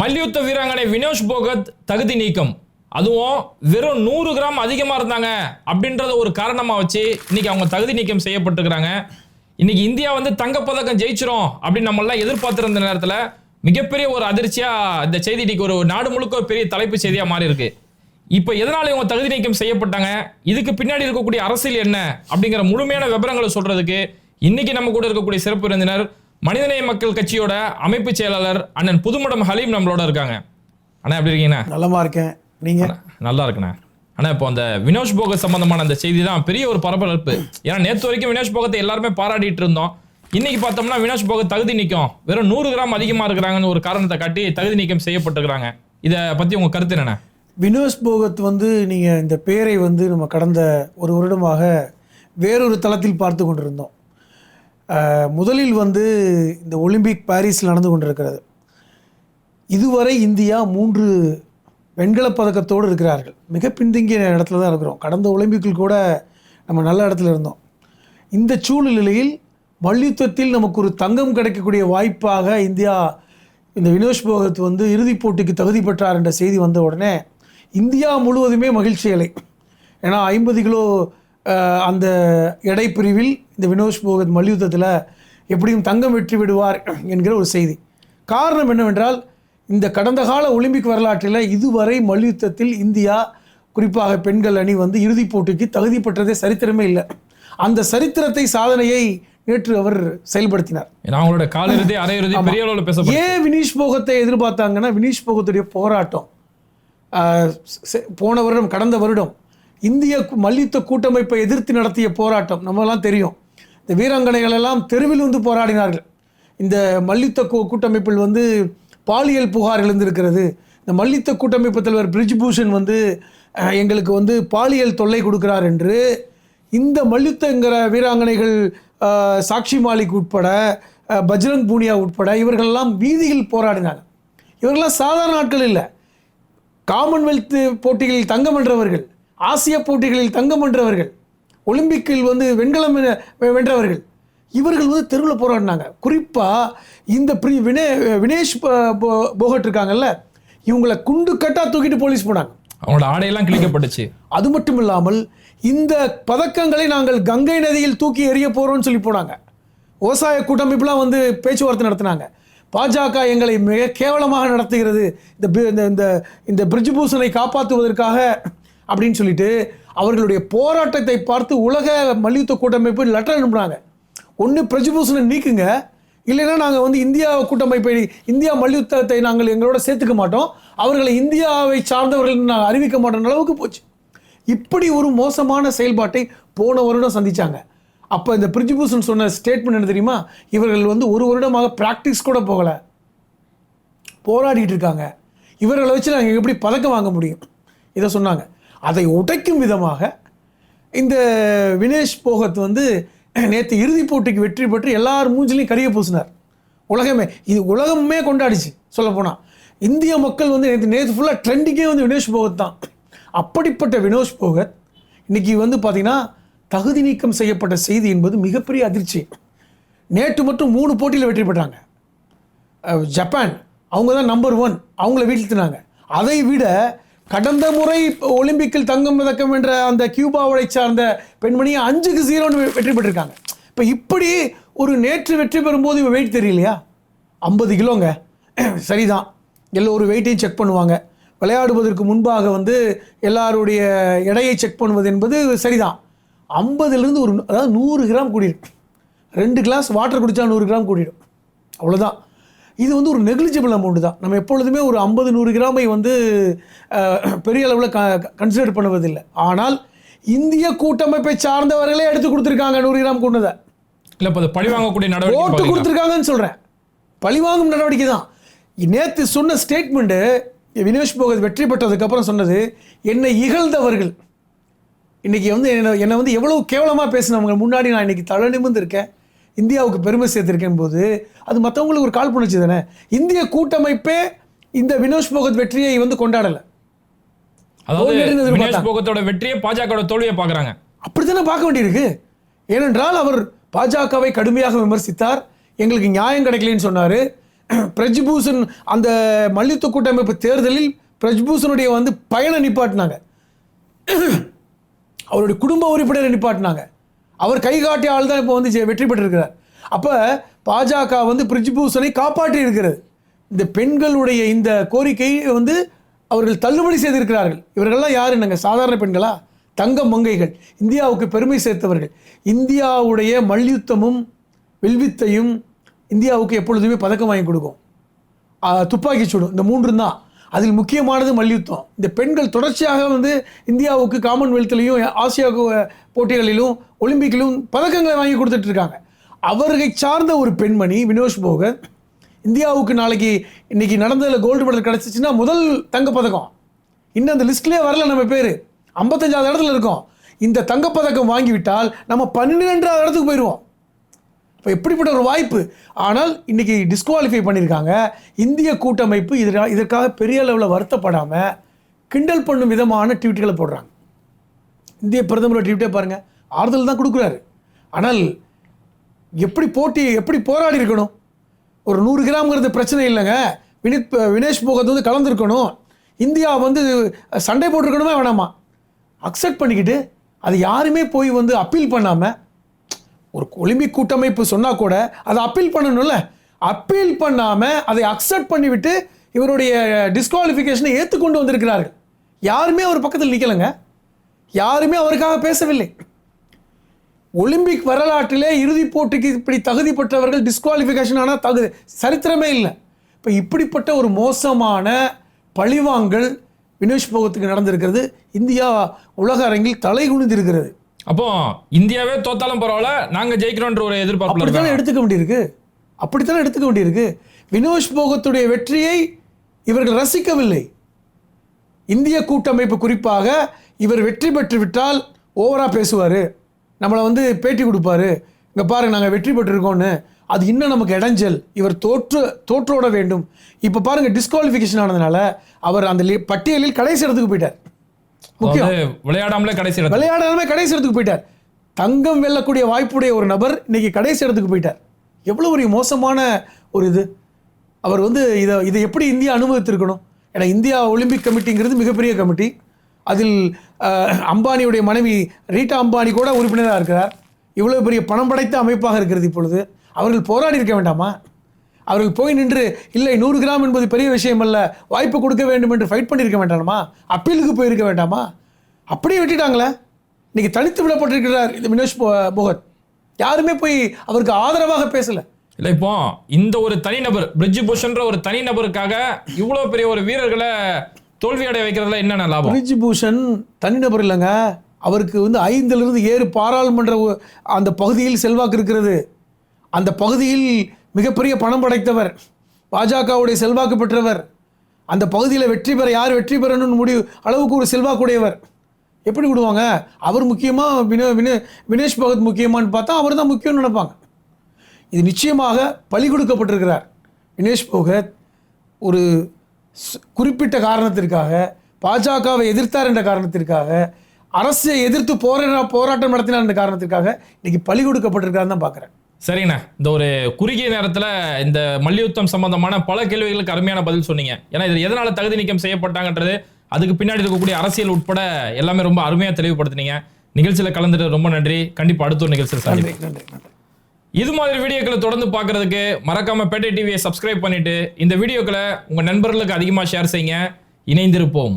மல்யுத்த வீராங்கனை வினோஷ் போகத் தகுதி நீக்கம். அதுவும் வெறும் நூறு கிராம் அதிகமாக இருந்தாங்க அப்படின்றத ஒரு காரணமாக வச்சு இன்னைக்கு அவங்க தகுதி நீக்கம் செய்யப்பட்டிருக்கிறாங்க. இன்னைக்கு இந்தியா வந்து தங்கப்பதக்கம் ஜெயிச்சிரும் அப்படின்னு நம்மளாம் எதிர்பார்த்துருந்த எதிர்பார்த்திருந்த மிகப்பெரிய ஒரு அதிர்ச்சியாக இந்த செய்தி இன்னைக்கு ஒரு நாடு முழுக்க ஒரு பெரிய தலைப்பு செய்தியாக மாறி இருக்கு இப்போ எதனால் இவங்க தகுதி நீக்கம் செய்யப்பட்டாங்க? இதுக்கு பின்னாடி இருக்கக்கூடிய அரசியல் என்ன? அப்படிங்கிற முழுமையான விவரங்களை சொல்றதுக்கு இன்னைக்கு நம்ம கூட இருக்கக்கூடிய சிறப்பு விருந்தினர் மனிதநேய மக்கள் கட்சியோட அமைப்பு செயலாளர் அண்ணன் புதுமடம் ஹலீம் நம்மளோட இருக்காங்க. அண்ணா எப்படி இருக்கீங்கண்ணா? நலமா இருக்கேன். நீங்க? நல்லா இருக்குண்ணா. ஆனா இப்போ அந்த வினோஷ் போகத் சம்பந்தமான அந்த செய்தி தான் பெரிய ஒரு பரபரப்பு. ஏன்னா நேத்து வரைக்கும் வினோஷ் போகத்தை எல்லாருமே பாராட்டிட்டு இருந்தோம். இன்னைக்கு பார்த்தோம்னா வினோஷ் போகத் தகுதி நீக்கம் வெறும் நூறு கிராம் அதிகமா இருக்கிறாங்கன்னு ஒரு காரணத்தை காட்டி தகுதி நீக்கம் செய்யப்பட்டிருக்கிறாங்க. இத பத்தி உங்க கருத்து என்னண்ணா? வினோஸ் போகத் வந்து நீங்க இந்த பேரை வந்து நம்ம கடந்த ஒரு வருடமாக வேறொரு தளத்தில் பார்த்து கொண்டிருந்தோம். முதலில் வந்து இந்த ஒலிம்பிக் பாரிஸில் நடந்து கொண்டிருக்கிறது. இதுவரை இந்தியா மூன்று வெண்கலப் பதக்கத்தோடு இருக்கிறார்கள். மிக பின்தங்கிய இடத்துல தான் இருக்கிறோம். கடந்த ஒலிம்பிக்கில் கூட நம்ம நல்ல இடத்துல இருந்தோம். இந்த சூழ்நிலையில் மல்யுத்தத்தில் நமக்கு ஒரு தங்கம் கிடைக்கக்கூடிய வாய்ப்பாக இந்தியா இந்த வினோஷ் போகத் வந்து இறுதிப் போட்டிக்கு தகுதி பெற்றார் என்ற செய்தி வந்த உடனே இந்தியா முழுவதுமே மகிழ்ச்சி அலை. ஏன்னா ஐம்பது கிலோ அந்த எடை பிரிவில் இந்த வினோஷ் போகத் மல்யுத்தத்தில் எப்படியும் தங்கம் வெற்றி விடுவார் என்கிற ஒரு செய்தி. காரணம் என்னவென்றால் இந்த கடந்த கால ஒலிம்பிக் வரலாற்றில் இதுவரை மல்யுத்தத்தில் இந்தியா குறிப்பாக பெண்கள் அணி வந்து இறுதிப் போட்டிக்கு தகுதி பெற்றதே சரித்திரமே இல்லை. அந்த சரித்திரத்தை சாதனையை நேற்று அவர் செயல்படுத்தினார். அவங்களோட காலிறுதி அரையிறுதி பெரிய அளவில் ஏன் வினீஷ் போகத்தை எதிர்பார்த்தாங்கன்னா வினீஷ் போகத்துடைய போராட்டம் போன வருடம் கடந்த வருடம் இந்திய மல்யுத்த கூட்டமைப்பை எதிர்த்து நடத்திய போராட்டம் நம்மலாம் தெரியும். இந்த வீராங்கனைகள் எல்லாம் தெருவில் வந்து போராடினார்கள். இந்த மல்யுத்த கூ- கூட்டமைப்பில் வந்து பாலியல் புகார் எழுந்திருக்கிறது இந்த மல்யுத்த கூட்டமைப்பு தலைவர் பிரிஜ்பூஷன் வந்து எங்களுக்கு வந்து பாலியல் தொல்லை கொடுக்கிறார் என்று இந்த மல்யுத்தங்கிற வீராங்கனைகள் சாக்ஷி மாலிக் உட்பட பஜ்ரங் பூனியா உட்பட இவர்களெல்லாம் வீதியில் போராடினாங்க. இவர்களெல்லாம் சாதாரண ஆட்கள் இல்லை. காமன்வெல்த் போட்டிகளில் தங்கம் வென்றவர்கள். ஆசிய போட்டிகளில் தங்கம் வென்றவர்கள் ஒலிம்பிக்கில் வந்து வெண்கலம் வென்றவர்கள் இவர்கள் வந்து தெருவில் போராடினாங்க. குறிப்பாக இந்த பிரி வினே வினேஷ் போகட் இருக்காங்கல்ல இவங்களை குண்டு கட்டா தூக்கிட்டு போலீஸ் போனாங்க. அவங்களோட ஆடையெல்லாம் கிழிக்கப்பட்டுச்சு. அது மட்டும் இல்லாமல் இந்த பதக்கங்களை நாங்கள் கங்கை நதியில் தூக்கி எறிய போறோம்னு சொல்லி போனாங்க. விவசாய கூட்டமைப்புலாம் வந்து பேச்சுவார்த்தை நடத்தினாங்க. பாஜக எங்களை மிக கேவலமாக நடத்துகிறது. இந்த இந்த இந்த பிரிஜ்பூஷனை காப்பாற்றுவதற்காக அப்படின்னு சொல்லிட்டு அவர்களுடைய போராட்டத்தை பார்த்து உலக மல்யுத்த கூட்டமைப்பு லெட்டர் அனுப்புனாங்க. ஒன்று பிரஜ்பூஷனை நீக்குங்க. இல்லைன்னா நாங்கள் வந்து இந்தியா கூட்டமைப்பை இந்தியா மல்யுத்தத்தை நாங்கள் எங்களோட சேர்த்துக்க மாட்டோம். அவர்களை இந்தியாவை சார்ந்தவர்கள் நாங்கள் அறிவிக்க மாட்டோம் அளவுக்கு போச்சு. இப்படி ஒரு மோசமான செயல்பாட்டை போன வருடம் சந்தித்தாங்க அப்போ இந்த பிரிஜிபூஷன் சொன்ன ஸ்டேட்மெண்ட் என்ன தெரியுமா? இவர்கள் வந்து ஒரு வருடமாக ப்ராக்டிஸ் கூட போகலை. போராடிட்டு இருக்காங்க. இவர்களை வச்சு நாங்கள் எப்படி பதக்கம் வாங்க முடியும்? இதை சொன்னாங்க. அதை உடைக்கும் விதமாக இந்த வினேஷ் போகத் வந்து நேற்று இறுதிப் போட்டிக்கு வெற்றி பெற்று எல்லார் மூஞ்சிலையும் கரிய பூசினார். உலகமே இது உலகமே கொண்டாடிச்சு சொல்லப்போனால் இந்திய மக்கள் வந்து நேற்று நேற்று ஃபுல்லாக ட்ரெண்டிங்கே வந்து வினேஷ் போகத் தான். அப்படிப்பட்ட வினோஷ் போகத் இன்றைக்கி வந்து பார்த்திங்கன்னா தகுதி நீக்கம் செய்யப்பட்ட செய்தி என்பது மிகப்பெரிய அதிர்ச்சி. நேற்று மட்டும் மூணு போட்டியில் வெற்றி பெற்றாங்க. ஜப்பான் அவங்க தான் நம்பர் ஒன் அவங்கள வீழ்த்தினாங்க. அதை விட கடந்த முறை ஒலிம்பிக்கில் தங்கம் பதக்கம் என்ற அந்த கியூபாவை சார்ந்த பெண்மணியை அஞ்சுக்கு ஜீரோன்னு வெற்றி பெற்றிருக்காங்க. இப்போ இப்படி ஒரு நேற்று வெற்றி பெறும்போது இவன் வெயிட் தெரியலையா? ஐம்பது கிலோங்க. சரிதான். எல்லோரும் வெயிட்டையும் செக் பண்ணுவாங்க. விளையாடுவதற்கு முன்பாக வந்து எல்லாருடைய எடையை செக் பண்ணுவது என்பது சரிதான். ஐம்பதுலேருந்து ஒரு அதாவது நூறு கிராம் கூடியிருக்கு ரெண்டு கிளாஸ் வாட்டர் குடித்தா நூறு கிராம் கூடிடும் அவ்வளோதான் இது வந்து ஒரு நெக்லிஜிபிள் அமௌண்ட் தான். நம்ம எப்பொழுதுமே ஒரு ஐம்பது நூறு கிராமை வந்து பெரிய அளவில் க கன்சிடர் பண்ணுவதில்லை. ஆனால் இந்திய கூட்டமைப்பை சார்ந்தவர்களே எடுத்து கொடுத்துருக்காங்க நூறு கிராம் கொண்டதை. இல்ல இப்ப பழி வாங்கக்கூடிய நடவடிக்கை ஓட்டு கொடுத்துருக்காங்கன்னு சொல்கிறேன் பழிவாங்கும் நடவடிக்கை தான். நேற்று சொன்ன ஸ்டேட்மெண்ட்டு வினேஷ் போகத் வெற்றி பெற்றதுக்கப்புறம் சொன்னது என்னை இகழ்ந்தவர்கள். இன்னைக்கு வந்து என்னை என்னை வந்து எவ்வளவு கேவலமாக பேசினவங்க. முன்னாடி நான் இன்னைக்கு தலை நிமிர்ந்து இருக்கேன். இந்தியாவுக்கு பெருமை சேர்த்திருக்கேன் போது அது மற்றவங்களுக்கு ஒரு காழ்ப்புணர்ச்சி தானே? இந்திய கூட்டமைப்பே இந்த வினோஷ் போகத் வெற்றியை வந்து கொண்டாடலை. அதாவது வினேஷ். போகத்தோட வெற்றியை பாஜகவோட தோல்வியை பாக்குறாங்க அப்படித்தானே பார்க்க வேண்டியிருக்கு? ஏனென்றால் அவர் பாஜகவை கடுமையாக விமர்சித்தார். எங்களுக்கு நியாயம் கிடைக்கலன்னு சொன்னார். பிரஜ்பூஷன் அந்த மல்யுத்த கூட்டமைப்பு தேர்தலில் பிரஜ்பூஷனுடைய வந்து பயண நிப்பாட்டினாங்க. அவருடைய குடும்ப உறுப்பினரை நிப்பாட்டினாங்க. அவர் கை காட்டிய ஆள் தான் இப்போ வந்து வெற்றி பெற்றிருக்கிறார். அப்போ பாஜக வந்து பிரிஜ்பூஷனை காப்பாற்றி இருக்கிறது. இந்த பெண்களுடைய இந்த கோரிக்கையை வந்து அவர்கள் தள்ளுபடி செய்திருக்கிறார்கள். இவர்கள்லாம் யார் என்னங்க? சாதாரண பெண்களா? தங்க மங்கைகள். இந்தியாவுக்கு பெருமை சேர்த்தவர்கள். இந்தியாவுடைய மல்யுத்தமும் வில்வித்தையும் இந்தியாவுக்கு எப்பொழுதுமே பதக்கம் வாங்கி கொடுக்கும். துப்பாக்கி சுடும் இந்த மூன்று தான் அதில் முக்கியமானது மல்யுத்தம். இந்த பெண்கள் தொடர்ச்சியாக வந்து இந்தியாவுக்கு காமன்வெல்த்லையும் ஆசியா போட்டிகளிலும் ஒலிம்பிக்கிலும் பதக்கங்களை வாங்கி கொடுத்துட்ருக்காங்க அவர்களை சார்ந்த ஒரு பெண்மணி வினோஷ் போகத் இந்தியாவுக்கு நாளைக்கு இன்னைக்கு நடந்ததில் கோல்டு மெடல் கிடச்சிச்சின்னா முதல் தங்கப்பதக்கம். இன்னும் அந்த லிஸ்ட்லேயே வரல நம்ம பேர். ஐம்பத்தஞ்சாவது இடத்துல இருக்கோம். இந்த தங்கப்பதக்கம் வாங்கிவிட்டால் நம்ம பன்னிரெண்டாவது இடத்துக்கு போயிடுவோம். இப்போ எப்படிப்பட்ட ஒரு வாய்ப்பு? ஆனால் இன்னைக்கு டிஸ்குவாலிஃபை பண்ணியிருக்காங்க இந்திய கூட்டமைப்பு இதற்கா இதற்காக பெரிய அளவில் வருத்தப்படாமல் கிண்டல் பண்ணும் விதமான ட்வீட்டுகளை போடுறாங்க. இந்திய பிரதமர் ட்வீட்டே பாருங்கள் ஆறுதல் தான் கொடுக்குறாரு. ஆனால் எப்படி போட்டி எப்படி போராடி இருக்கணும்? ஒரு நூறு கிராம்ங்கிறது பிரச்சனை இல்லைங்க. வினித் வினேஷ் போகத் வந்து கலந்துருக்கணும். இந்தியா வந்து சண்டை போட்டிருக்கணுமே வேணாமா? அக்செப்ட் பண்ணிக்கிட்டு அது யாருமே போய் வந்து அப்பீல் பண்ணாமல் ஒரு ஒலிம்பிக் கூட்டமைப்பு சொன்னால் கூட அதை அப்பீல் பண்ணணும்ல. அப்பீல் பண்ணாமல் அதை அக்செப்ட் பண்ணிவிட்டு இவருடைய டிஸ்குவாலிஃபிகேஷனை ஏற்றுக்கொண்டு வந்திருக்கிறார்கள். யாருமே அவர் பக்கத்தில் நிற்கலைங்க யாருமே அவருக்காக பேசவில்லை. ஒலிம்பிக் வரலாற்றிலே இறுதிப் போட்டிக்கு இப்படி தகுதி பெற்றவர்கள் டிஸ்குவாலிஃபிகேஷன் ஆனால் தகுதி சரித்திரமே இல்லை. இப்போ இப்படிப்பட்ட ஒரு மோசமான பழிவாங்கல் வினேஷ் போகத்துக்கு நடந்திருக்கிறது. இந்தியா உலக அரங்கில் தலை குனிந்திருக்கிறது. அப்போ இந்தியாவே தோத்தாலும் பரவாயில்ல நாங்க ஜெயிக்கிறோன்ற ஒரு எதிர்பார்ப்புல அப்படித்தானே எடுத்துக்க வேண்டியிருக்கு? அப்படித்தானே எடுத்துக்க வேண்டியிருக்கு? வினோஷ் போகத்துடைய வெற்றியை இவர்கள் ரசிக்கவில்லை. இந்திய கூட்டமைப்பு குறிப்பாக இவர் வெற்றி பெற்று விட்டால் ஓவரா பேசுவார். நம்மளை வந்து பேட்டி கொடுப்பாரு. இங்கே பாருங்க நாங்கள் வெற்றி பெற்றிருக்கோம்னு. அது இன்னும் நமக்கு இடைஞ்சல். இவர் தோற்று தோற்றோட வேண்டும். இப்போ பாருங்க டிஸ்குவாலிஃபிகேஷன் ஆனதுனால அவர் அந்த பட்டியலில் கடைசி இடத்துக்கு போயிட்டார். முக்கியம். விளையாடாமலே கடைசி விளையாடாலுமே கடைசி இடத்துக்கு போயிட்டார். தங்கம் வெல்லக்கூடிய வாய்ப்புடைய ஒரு நபர் இன்னைக்கு கடைசி இடத்துக்கு போயிட்டார். எவ்வளோ ஒரு மோசமான ஒரு இது. அவர் வந்து இதை இதை எப்படி இந்தியா அனுமதித்திருக்கணும்? ஏன்னா இந்தியா ஒலிம்பிக் கமிட்டிங்கிறது மிகப்பெரிய கமிட்டி. அதில் அம்பானியுடைய மனைவி ரீட்டா அம்பானி கூட உறுப்பினராக இருக்கிறார். இவ்வளோ பெரிய பணம் படைத்த அமைப்பாக இருக்கிறது இப்பொழுது. அவர்கள் போராடி இருக்க வேண்டாமா? அவர்கள் போய் நின்று இல்லை நூறு கிராம் என்பது பெரிய விஷயம் அல்ல வாய்ப்பு கொடுக்க வேண்டும் என்று ஃபைட் பண்ணியிருக்க வேண்டாமா? அப்பீலுக்கு போயிருக்க வேண்டாமா? அப்படியே விட்டுட்டாங்களே. இன்னைக்கு தனித்து விடப்பட்டிருக்கிறார் இந்த வினோஷ் போ- போகத். யாருமே போய் அவருக்கு ஆதரவாக பேசல. இல்ல இப்போ இந்த ஒரு தனிநபர் பிரிட்ஜ் புஷ்ன்ற ஒரு தனிநபருக்காக இவ்வளவு பெரிய ஒரு வீரர்களை தோல்வி அடைய வைக்கிறதுல என்னென்ன லாபம்? பிரிஜ் பூஷன் தனிநபர் இல்லைங்க. அவருக்கு வந்து ஐந்திலிருந்து ஏழு பாராளுமன்ற அந்த பகுதியில் செல்வாக்கு இருக்கிறது. அந்த பகுதியில் மிகப்பெரிய பணம் படைத்தவர் பாஜகவுடைய செல்வாக்கு பெற்றவர். அந்த பகுதியில் வெற்றி பெற யார் வெற்றி பெறணும்னு முடிவு அளவுக்கு ஒரு செல்வாக்குடையவர். எப்படி விடுவாங்க? அவர் முக்கியமாக வினோ வினே வினேஷ் பகத் முக்கியமான்னு பார்த்தா அவர் தான் முக்கியம்னு நினைப்பாங்க. இது நிச்சயமாக பலி கொடுக்கப்பட்டிருக்கிறார். வினேஷ் போகத் ஒரு குறிப்பிட்ட காரணத்திற்காக பாஜகவை எதிர்த்தார் என்ற காரணத்திற்காக அரசை எதிர்த்து போரா போராட்டம் நடத்தினார் என்ற காரணத்திற்காக இன்றைக்கி பலி கொடுக்கப்பட்டிருக்காருன்னு தான் பார்க்குறேன். சரிங்கண்ணா. இந்த ஒரு குறுகிய நேரத்துல இந்த மல்யுத்தம் சம்பந்தமான பல கேள்விகளுக்கு அருமையான பதில் சொன்னீங்க. ஏன்னா இது எதனால தகுதி நீக்கம் செய்யப்பட்டாங்கன்றது அதுக்கு பின்னாடி இருக்கக்கூடிய அரசியல் உட்பட எல்லாமே ரொம்ப அருமையா தெளிவுபடுத்துனீங்க. நிகழ்ச்சியில கலந்துட்டு ரொம்ப நன்றி. கண்டிப்பா அடுத்த ஒரு நிகழ்ச்சியில் நன்றி இது மாதிரி வீடியோக்களை தொடர்ந்து பார்க்கறதுக்கு மறக்காம பேட்டை டிவியை சப்ஸ்கிரைப் பண்ணிட்டு இந்த வீடியோக்களை உங்க நண்பர்களுக்கு அதிகமாக ஷேர் செய்யுங்க. இணைந்திருப்போம்.